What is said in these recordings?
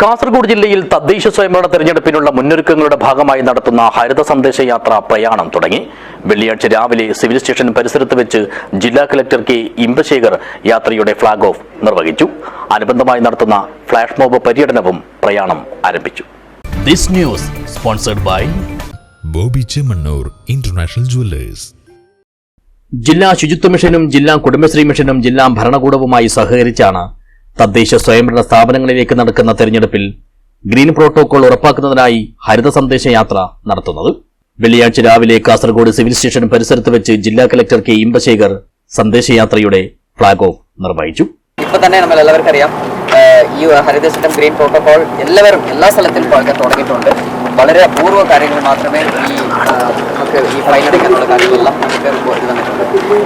കാസർഗോഡ് ജില്ലയിൽ തദ്ദേശ സ്വയംഭരണ തെരഞ്ഞെടുപ്പിനുള്ള മുന്നൊരുക്കങ്ങളുടെ ഭാഗമായി നടത്തുന്ന ഹരിത സന്ദേശ യാത്ര പ്രയാണം തുടങ്ങി. വെള്ളിയാഴ്ച രാവിലെ സിവിൽ സ്റ്റേഷൻ പരിസരത്ത് വെച്ച് ജില്ലാ കലക്ടർ കെ ഇമ്പശേഖർ യാത്രയുടെ ഫ്ളാഗ് ഓഫ് നിർവഹിച്ചു. അനുബന്ധമായി നടത്തുന്ന ഫ്ളാഷ് മോബ് പര്യടനവും പ്രയാണം ആരംഭിച്ചു. This news sponsored by Boby Chemmanur international jewellers. ജില്ലാ ശുചിത്വ മിഷനും ജില്ലാ കുടുംബശ്രീ മിഷനും ജില്ലാ ഭരണകൂടവുമായി സഹകരിച്ചാണ് തദ്ദേശ സ്വയംഭരണ സ്ഥാപനങ്ങളിലേക്ക് നടക്കുന്ന തെരഞ്ഞെടുപ്പിൽ ഗ്രീൻ പ്രോട്ടോകോൾ ഉറപ്പാക്കുന്നതിനായി ഹരിത സന്ദേശ യാത്ര നടത്തുന്നത്. വെള്ളിയാഴ്ച രാവിലെ കാസർഗോഡ് സിവിൽ സ്റ്റേഷൻ പരിസരത്ത് വെച്ച് ജില്ലാ കലക്ടർ കെ. ഇമ്പശേഖർ സന്ദേശയാത്രയുടെ ഫ്ളാഗ് ഓഫ് നിർവഹിച്ചു. ഇപ്പൊ തന്നെ നമ്മൾ എല്ലാവർക്കും അറിയാം ഈ ഹരിത സിസ്റ്റം ഗ്രീൻ പ്രോട്ടോകോൾ എല്ലാവരും എല്ലാ ആൾക്കാർ തുടങ്ങിയിട്ടുണ്ട്. വളരെ അപൂർവ കാര്യങ്ങൾ മാത്രമേ ഈ നമുക്ക് ഈ ഫൈൻ അടയ്ക്കാനുള്ള കാര്യങ്ങളെല്ലാം നമുക്ക്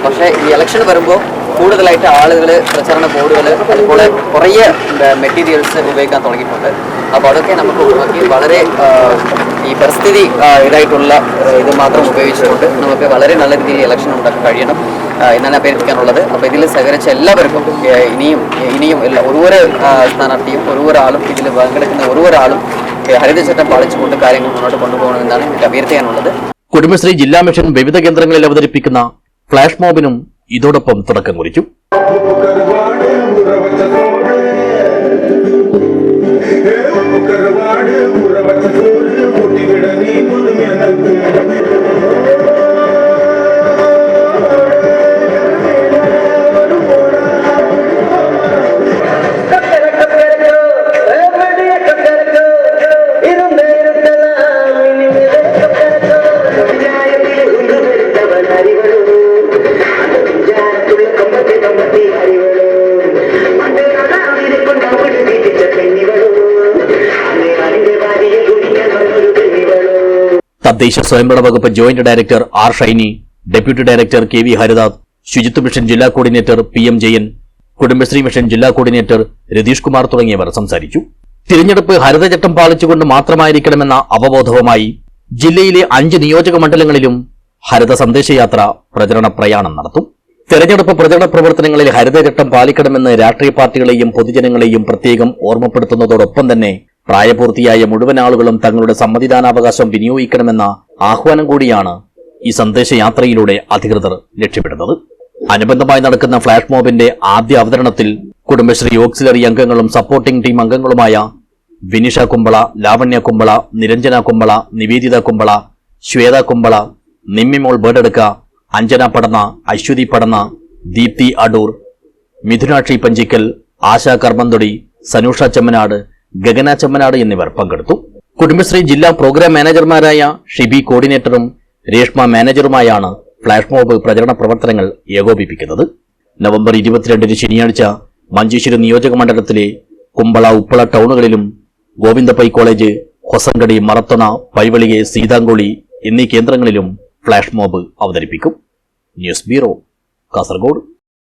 പക്ഷേ ഈ ഇലക്ഷൻ വരുമ്പോൾ കൂടുതലായിട്ട് ആളുകൾ പ്രചരണ ബോർഡുകൾ അതുപോലെ കുറേ മെറ്റീരിയൽസ് ഉപയോഗിക്കാൻ തുടങ്ങിയിട്ടുണ്ട്. അപ്പോൾ അതൊക്കെ നമുക്ക് ഒഴിവാക്കി വളരെ ഈ പരിസ്ഥിതി ഇതായിട്ടുള്ള ഇത് മാത്രം ഉപയോഗിച്ചുകൊണ്ട് നമുക്ക് വളരെ നല്ല രീതിയിൽ ഇലക്ഷൻ ഉണ്ടാക്കാൻ കഴിയണം എന്നാണ് അഭ്യർത്ഥിക്കാനുള്ളത്. അപ്പോൾ ഇതിൽ സഹകരിച്ച എല്ലാവർക്കും ഇനിയും ഇനിയും എല്ലാ ഒരു സ്ഥാനാർത്ഥിയും ഒരുവരാളും ഇതിൽ പങ്കെടുക്കുന്ന ഒരുവരാളും ഹരിതചട്ടം പാലിച്ചുകൊണ്ട് കാര്യങ്ങൾ മുന്നോട്ട് കൊണ്ടുപോകണമെന്നാണ് എനിക്ക് അഭ്യർത്ഥിക്കാനുള്ളത്. കുടുംബശ്രീ ജില്ലാ മിഷൻ വിവിധ കേന്ദ്രങ്ങളിൽ അവതരിപ്പിക്കുന്ന ഫ്ലാഷ് മോബിനും ഇതോടൊപ്പം തുടക്കം കുറിച്ചു കരുവാട് തദ്ദേശ സ്വയംഭരണ വകുപ്പ് joint director R Shiny deputy director K V Haridas ശുചിത്വ മിഷൻ ജില്ലാ coordinator P M Jayan Kudumbashree mission ജില്ലാ കോർഡിനേറ്റർ രതീഷ് കുമാർ തുടങ്ങിയവർ സംസാരിച്ചു. തിരഞ്ഞെടുപ്പ് ഹരിതചട്ടം പാലിച്ചുകൊണ്ട് മാത്രമായിരിക്കണമെന്ന അവബോധവുമായി ജില്ലയിലെ അഞ്ച് നിയോജക മണ്ഡലങ്ങളിലും ഹരിത സന്ദേശയാത്ര പ്രചരണ പ്രയാണം നടത്തും. തെരഞ്ഞെടുപ്പ് പ്രചരണ പ്രവർത്തനങ്ങളിൽ ഹരിതചട്ടം പാലിക്കണമെന്ന് രാഷ്ട്രീയ പാർട്ടികളെയും പൊതുജനങ്ങളെയും പ്രത്യേകം ഓർമ്മപ്പെടുത്തുന്നതോടൊപ്പം തന്നെ പ്രായപൂർത്തിയായ മുഴുവൻ ആളുകളും തങ്ങളുടെ സമ്മതിദാനാവകാശം വിനിയോഗിക്കണമെന്ന ആഹ്വാനം കൂടിയാണ് ഈ സന്ദേശയാത്രയിലൂടെ അധികൃതർ ലക്ഷ്യമിടുന്നത്. അനുബന്ധമായി നടക്കുന്ന ഫ്ളാഷ് മോബിന്റെ ആദ്യ അവതരണത്തിൽ കുടുംബശ്രീ ഓക്സിലറി അംഗങ്ങളും സപ്പോർട്ടിംഗ് ടീം അംഗങ്ങളുമായ വിനിഷ കുമ്പള ലാവണ്യ കുമ്പള നിരഞ്ജന കുമ്പള നിവേദിത കുമ്പള ശ്വേത കുമ്പള നിമ്മിമോൾ ബേഡെടുക്ക അഞ്ജന പടന്ന അശ്വതി പടന്ന ദീപ്തി അടൂർ മിഥുനാക്ഷി പഞ്ചിക്കൽ ആശാ കർമ്മന്തൊടി സനൂഷ ചെമ്മനാട് ഗഗന ചെമ്മനാട് എന്നിവർ പങ്കെടുത്തു. കുടുംബശ്രീ ജില്ലാ പ്രോഗ്രാം മാനേജർമാരായ ഷിബി കോർഡിനേറ്ററും രേഷ്മ മാനേജറുമായാണ് ഫ്ളാഷ് മോബ് പ്രചരണ പ്രവർത്തനങ്ങൾ ഏകോപിപ്പിക്കുന്നത്. നവംബർ ഇരുപത്തിരണ്ടിന് ശനിയാഴ്ച മഞ്ചേശ്വരം നിയോജക മണ്ഡലത്തിലെ കുമ്പള ഉപ്പള ടൗണുകളിലും ഗോവിന്ദപൈ കോളേജ് ഹൊസങ്കടി മറത്തണ പൈവളിയെ സീതാങ്കോളി എന്നീ കേന്ദ്രങ്ങളിലും ഫ്ളാഷ് മോബ് അവതരിപ്പിക്കും. News bureau Kasaragod.